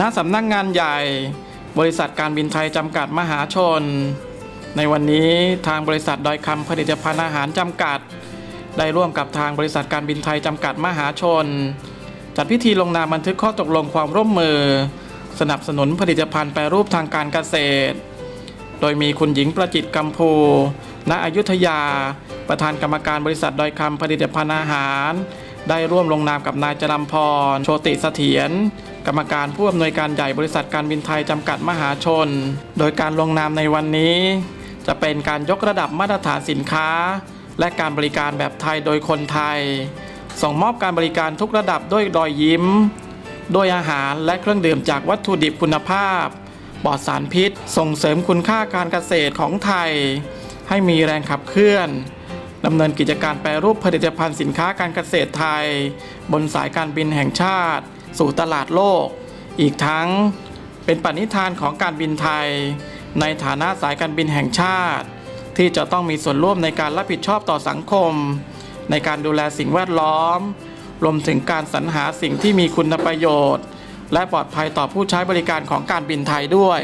ณสำนักงานใหญ่บริษัทการบินไทยจำกัดมหาชน ในวันนี้ทางบริษัทดอยคำผลิตภัณฑ์อาหารจำกัด ได้ร่วมกับทางบริษัทการบินไทยจำกัดมหาชน จัดพิธีลงนามบันทึกข้อตกลงความร่วมมือ สนับสนุนผลิตภัณฑ์แปรรูปทางการเกษตร โดยมีคุณหญิงประจิตกัมพู ณอยุธยา ประธานกรรมการบริษัทดอยคำผลิตภัณฑ์อาหาร ได้ร่วมลงนามกับนายจรัมพร โชติเสถียร กรรมการผู้อำนวยการใหญ่บริษัทการบินไทยจำกัดมหาชน โดยการลงนามในวันนี้ จะเป็นการยกระดับมาตรฐานสินค้า และการบริการแบบไทยโดยคนไทย ส่งมอบการบริการทุกระดับด้วยรอยยิ้ม ด้วยอาหารและเครื่องดื่มจากวัตถุดิบคุณภาพปลอดสารพิษ ส่งเสริมคุณค่าการเกษตรของไทย ให้มีแรงขับเคลื่อนดำเนินกิจการแปรรูปผลิตภัณฑ์สินค้าการเกษตรไทย บนสายการบินแห่งชาติ สู่ตลาดโลก อีกทั้งเป็นปณิธานของการบินไทย ในฐานะสายการบินแห่งชาติ ที่จะต้องมีส่วนร่วมในการรับผิดชอบต่อสังคม ในการดูแลสิ่งแวดล้อม รวมถึงการสรรหาสิ่งที่มีคุณประโยชน์ และปลอดภัยต่อผู้ใช้บริการของการบินไทยด้วย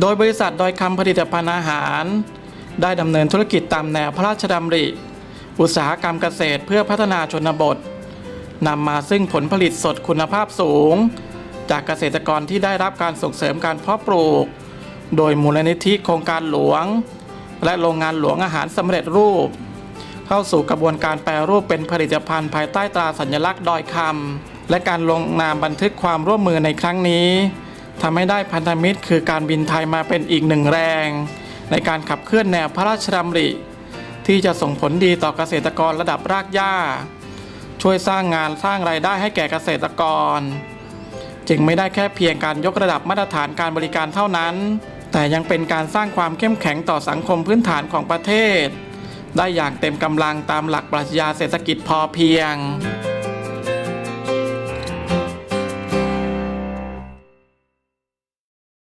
โดยบริษัทดอยคำผลิตภัณฑ์อาหาร ได้ดำเนินธุรกิจตามแนวพระราชดำริ อุตสาหกรรมเกษตรเพื่อพัฒนาชนบท นำมาซึ่งผลผลิตสดคุณภาพสูง จากเกษตรกรที่ได้รับการส่งเสริมการเพาะปลูก โดยมูลนิธิโครงการหลวง และโรงงานหลวงอาหารสำเร็จรูป เข้าสู่กระบวนการแปรรูปเป็นผลิตภัณฑ์ภายใต้ตราสัญลักษณ์ดอยคำและการลงนามบันทึกความร่วมมือในครั้งนี้ทำให้ได้พันธมิตร คือการบินไทยมาเป็นอีกหนึ่งแรง ในการขับเคลื่อนแนวพระราชดำริ ที่จะส่งผลดีต่อเกษตรกรระดับรากหญ้า ช่วยสร้างงานสร้างรายได้ให้แก่เกษตรกร จึงไม่ได้แค่เพียงการยกระดับมาตรฐานการบริการเท่านั้น แต่ยังเป็นการสร้างความเข้มแข็งต่อสังคมพื้นฐานของประเทศ ได้อย่างเต็มกำลังตามหลักปรัชญาเศรษฐกิจพอเพียง